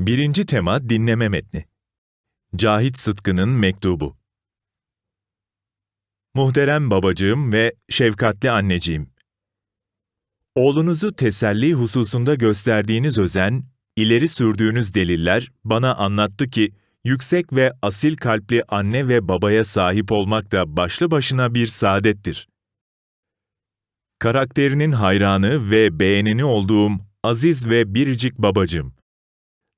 Birinci tema dinleme metni. Cahit Sıtkı'nın mektubu. Muhterem babacığım ve şefkatli anneciğim. Oğlunuzu teselli hususunda gösterdiğiniz özen, ileri sürdüğünüz deliller bana anlattı ki, yüksek ve asil kalpli anne ve babaya sahip olmak da başlı başına bir saadettir. Karakterinin hayranı ve beğenini olduğum aziz ve biricik babacığım.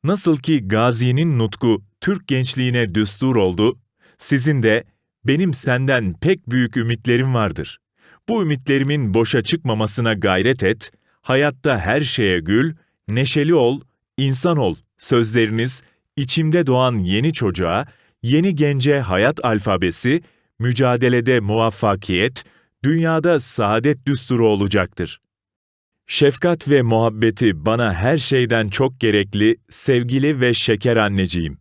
Nasıl ki Gazi'nin nutku Türk gençliğine düstur oldu, sizin de benim senden pek büyük ümitlerim vardır. Bu ümitlerimin boşa çıkmamasına gayret et, hayatta her şeye gül, neşeli ol, insan ol sözleriniz içimde doğan yeni çocuğa, yeni gence hayat alfabesi, mücadelede muvaffakiyet, dünyada saadet düsturu olacaktır. Şefkat ve muhabbeti bana her şeyden çok gerekli, sevgili ve şeker anneciğim.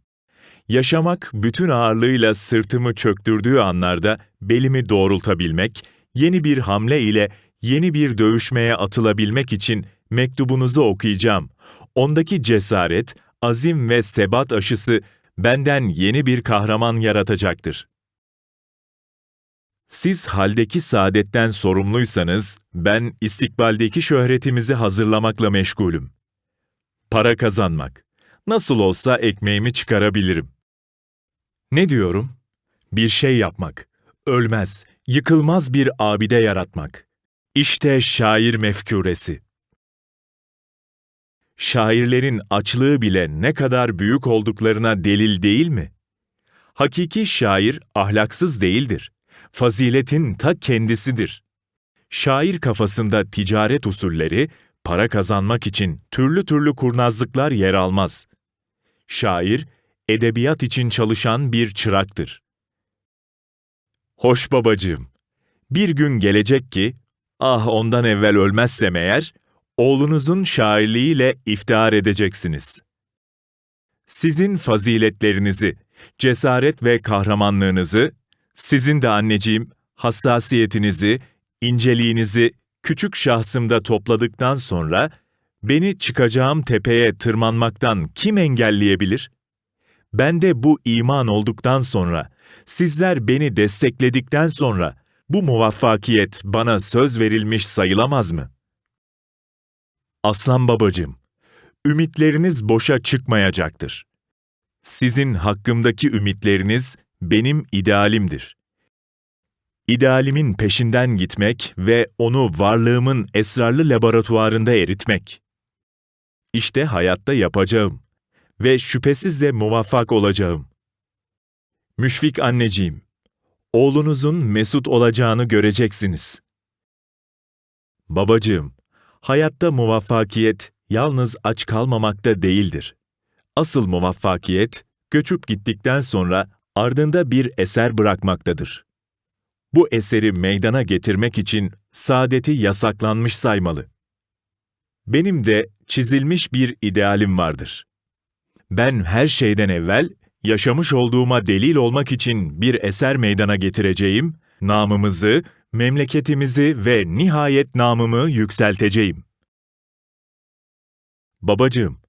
Yaşamak bütün ağırlığıyla sırtımı çöktürdüğü anlarda belimi doğrultabilmek, yeni bir hamle ile yeni bir dövüşmeye atılabilmek için mektubunuzu okuyacağım. Ondaki cesaret, azim ve sebat aşısı benden yeni bir kahraman yaratacaktır. Siz haldeki saadetten sorumluysanız, ben istikbaldeki şöhretimizi hazırlamakla meşgulüm. Para kazanmak. Nasıl olsa ekmeğimi çıkarabilirim. Ne diyorum? Bir şey yapmak. Ölmez, yıkılmaz bir abide yaratmak. İşte şair mefküresi. Şairlerin açlığı bile ne kadar büyük olduklarına delil değil mi? Hakiki şair ahlaksız değildir. Faziletin ta kendisidir. Şair kafasında ticaret usulleri, para kazanmak için türlü türlü kurnazlıklar yer almaz. Şair, edebiyat için çalışan bir çıraktır. Hoş babacığım, bir gün gelecek ki, ah ondan evvel ölmezsem eğer, oğlunuzun şairliğiyle iftihar edeceksiniz. Sizin faziletlerinizi, cesaret ve kahramanlığınızı, sizin de anneciğim, hassasiyetinizi, inceliğinizi küçük şahsımda topladıktan sonra, beni çıkacağım tepeye tırmanmaktan kim engelleyebilir? Bende bu iman olduktan sonra, sizler beni destekledikten sonra, bu muvaffakiyet bana söz verilmiş sayılamaz mı? Aslan babacığım, ümitleriniz boşa çıkmayacaktır. Sizin hakkımdaki ümitleriniz benim idealimdir. İdealimin peşinden gitmek ve onu varlığımın esrarlı laboratuvarında eritmek. İşte hayatta yapacağım ve şüphesiz de muvaffak olacağım. Müşfik anneciğim, oğlunuzun mesut olacağını göreceksiniz. Babacığım, hayatta muvaffakiyet yalnız aç kalmamakta değildir. Asıl muvaffakiyet, göçüp gittikten sonra ardında bir eser bırakmaktadır. Bu eseri meydana getirmek için saadeti yasaklanmış saymalı. Benim de çizilmiş bir idealim vardır. Ben her şeyden evvel yaşamış olduğuma delil olmak için bir eser meydana getireceğim, namımızı, memleketimizi ve nihayet namımı yükselteceğim. Babacığım,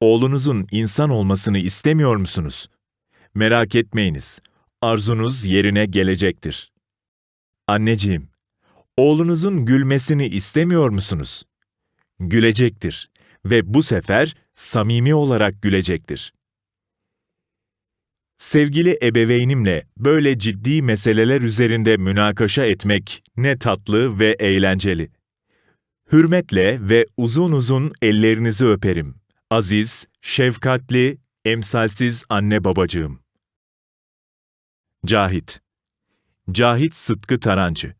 oğlunuzun insan olmasını istemiyor musunuz? Merak etmeyiniz, arzunuz yerine gelecektir. Anneciğim, oğlunuzun gülmesini istemiyor musunuz? Gülecektir ve bu sefer samimi olarak gülecektir. Sevgili ebeveynimle böyle ciddi meseleler üzerinde münakaşa etmek ne tatlı ve eğlenceli. Hürmetle ve uzun uzun ellerinizi öperim. Aziz, şefkatli, emsalsiz anne babacığım. Cahit. Cahit Sıtkı Tarancı